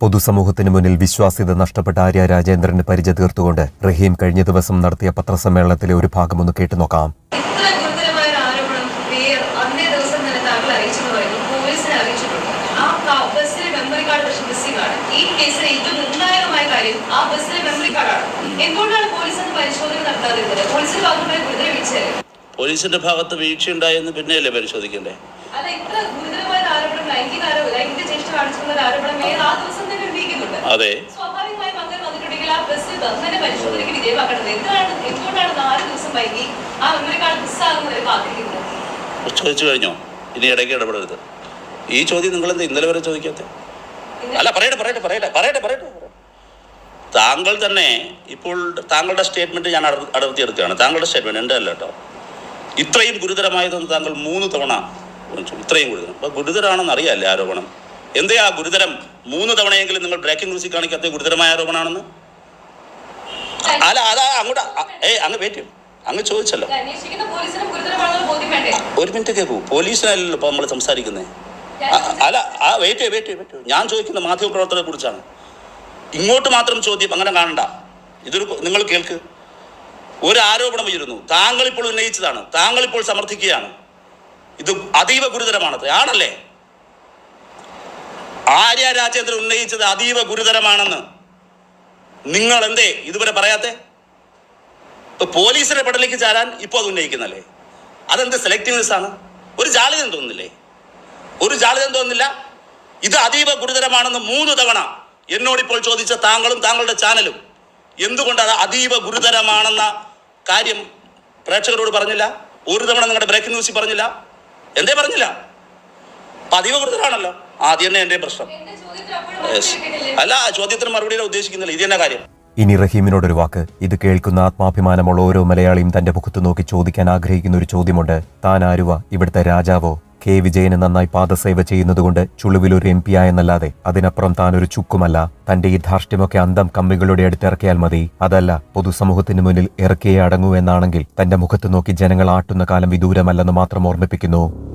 പൊതുസമൂഹത്തിന് മുന്നിൽ വിശ്വാസ്യത നഷ്ടപ്പെട്ട ആര്യ രാജേന്ദ്രന് പരിചയ തീർത്തുകൊണ്ട് റഹീം കഴിഞ്ഞ ദിവസം നടത്തിയ പത്രസമ്മേളനത്തിലെ ഒരു ഭാഗമൊന്ന് കേട്ടുനോക്കാം ഈ കേസിലെ ഏറ്റവും നിർണായകമായ കാര്യം ആ ബസ്സിലെ മെമ്മറി കാർഡാണ് എന്തുകൊണ്ടാണ് പോലീസ് അത് പരിശോധന നടത്താതിരുന്നത്? പോലീസിന്റെ ഭാഗമായി ഗുരുതര വീഴ്ചയല്ലേ? പോലീസിന്റെ ഭാഗത്ത് വീഴ്ചയുണ്ടായെന്ന് പിന്നെയല്ലേ പരിശോധിക്കണ്ടേ? അല്ല ഇത്ര ഗുരുതരമായ ഒരു ആരോപണം ലൈംഗിക ആരോപണം ലൈംഗിക ചേഷ്ട കാണിച്ചിട്ടുള്ള ഒരു ആരോപണം മേയർ ആ ദിവസം തന്നെ ഉന്നയിക്കുന്നുണ്ട് അതെ സ്വാഭാവികമായും അങ്ങനെ വന്നിട്ടുണ്ടെങ്കിൽ ആ ബസ് തന്നെ പരിശോധനയ്ക്ക് വിധേയമാക്കേണ്ടത് എന്താണ് എന്തുകൊണ്ടാണ് നാല് ദിവസം വൈകി ആ മെമ്മറി കാർഡ് മിസ്സാകുന്നവരെ കാത്തിരിക്കുന്നത്? ചോദിച്ചു കഴിഞ്ഞോ? ഇനി ഇടയ്ക്ക് ഇടപെടരുത്. ഈ ചോദ്യം നിങ്ങൾ എന്താ ഇന്നലെ വരെ ചോദിക്കാത്ത? അല്ല പറയട്ടെ പറയട്ടെ പറയട്ടെ പറയട്ടെ പറയട്ടെ. താങ്കൾ തന്നെ ഇപ്പോൾ താങ്കളുടെ സ്റ്റേറ്റ്മെന്റ് ഞാൻ അടർത്തി എടുക്കുകയാണ്. താങ്കളുടെ സ്റ്റേറ്റ്മെന്റ് എന്റെ അല്ല കേട്ടോ. ഇത്രയും ഗുരുതരമായതെന്ന് താങ്കൾ മൂന്ന് തവണ ഇത്രയും ഗുരുതരം. അപ്പൊ ഗുരുതരാണെന്ന് അറിയാല്ലേ ആരോപണം എന്തേ ആ ഗുരുതരം? മൂന്ന് തവണയെങ്കിലും നിങ്ങൾ ബ്രേക്കിംഗ് ന്യൂസിൽ കാണിക്കാത്ത ഗുരുതരമായ ആരോപണമാണെന്ന്? അല്ല അതാ അങ്ങോട്ട് ഏ അങ്ങ് വെയിറ്റ് അങ്ങ് ചോദിച്ചല്ലോ. ഒരു മിനിറ്റ് കേൾക്കൂ പോലീസിനല്ലല്ലോ ഇപ്പോൾ നമ്മൾ സംസാരിക്കുന്നത് അല്ല ആ വെയിറ്റ് വെയിറ്റ് വെയിറ്റ് ഞാൻ ചോദിക്കുന്ന മാധ്യമപ്രവർത്തകരെ കുറിച്ചാണ്. ഇങ്ങോട്ട് മാത്രം ചോദ്യം അങ്ങനെ കാണണ്ട. ഇതൊരു നിങ്ങൾ കേൾക്ക്. ഒരു ആരോപണം ഉയരുന്നു. താങ്കൾ ഇപ്പോൾ ഉന്നയിച്ചതാണ്. താങ്കൾ ഇപ്പോൾ സമർത്ഥിക്കുകയാണ്. ഇത് അതീവ ഗുരുതരമാണ് ആണല്ലേ? ആര്യ രാജേന്ദ്രൻ ഉന്നയിച്ചത് അതീവ ഗുരുതരമാണെന്ന്. നിങ്ങൾ എന്തേ ഇതുവരെ പറയാത്തെ? പോലീസിന്റെ പടലേക്ക് ചാരാൻ ഇപ്പോൾ അത് ഉന്നയിക്കുന്നല്ലേ? അതെന്ത് സെലക്ടീവ്നെസ് ആണ്? ഒരു ജാളിതം തോന്നുന്നില്ലേ? ഒരു ജാളിതം തോന്നുന്നില്ല. ഇത് അതീവ ഗുരുതരമാണെന്ന് മൂന്ന് തവണ എന്നോട് ഇപ്പോൾ ചോദിച്ച താങ്കളും താങ്കളുടെ ചാനലും. എന്തുകൊണ്ട് അത് അതീവ ഗുരുതരമാണെന്ന കാര്യം പ്രേക്ഷകരോട് പറഞ്ഞില്ല? ഒരു തവണ നിങ്ങളുടെ ബ്രേക്കിംഗ് ന്യൂസിൽ പറഞ്ഞില്ല. എന്തേ പറഞ്ഞില്ല? അപ്പൊ അതീവ ഗുരുതരമാണല്ലോ. ആദ്യം പ്രശ്നം. അല്ല ചോദ്യത്തിന് മറുപടി ഉദ്ദേശിക്കുന്നില്ല. ഇത് തന്നെ കാര്യം. ഇനി റഹീമിനോടൊരു വാക്ക്. ഇത് കേൾക്കുന്ന ആത്മാഭിമാനമുള്ള ഓരോ മലയാളിയും തന്റെ മുഖത്ത് നോക്കി ചോദിക്കാൻ ആഗ്രഹിക്കുന്ന ഒരു ചോദ്യമുണ്ട്. താൻ ആരുവ? ഇവിടുത്തെ രാജാവോ? കെ. വിജയന് നന്നായി പാദസേവ ചെയ്യുന്നതുകൊണ്ട് ചുളിവിലൊരു എം പി ആയെന്നല്ലാതെ അതിനപ്പുറം താൻ ഒരു ചുക്കുമല്ല. തന്റെ ഈ ധാർഷ്ട്യമൊക്കെ അന്തം കമ്പികളുടെ അടുത്ത് ഇറക്കിയാൽ മതി. അതല്ല പൊതുസമൂഹത്തിന് മുന്നിൽ ഇറക്കിയേ അടങ്ങൂ എന്നാണെങ്കിൽ തന്റെ മുഖത്ത് നോക്കി ജനങ്ങൾ ആട്ടുന്ന കാലം വിദൂരമല്ലെന്ന് മാത്രം ഓർമ്മിപ്പിക്കുന്നു.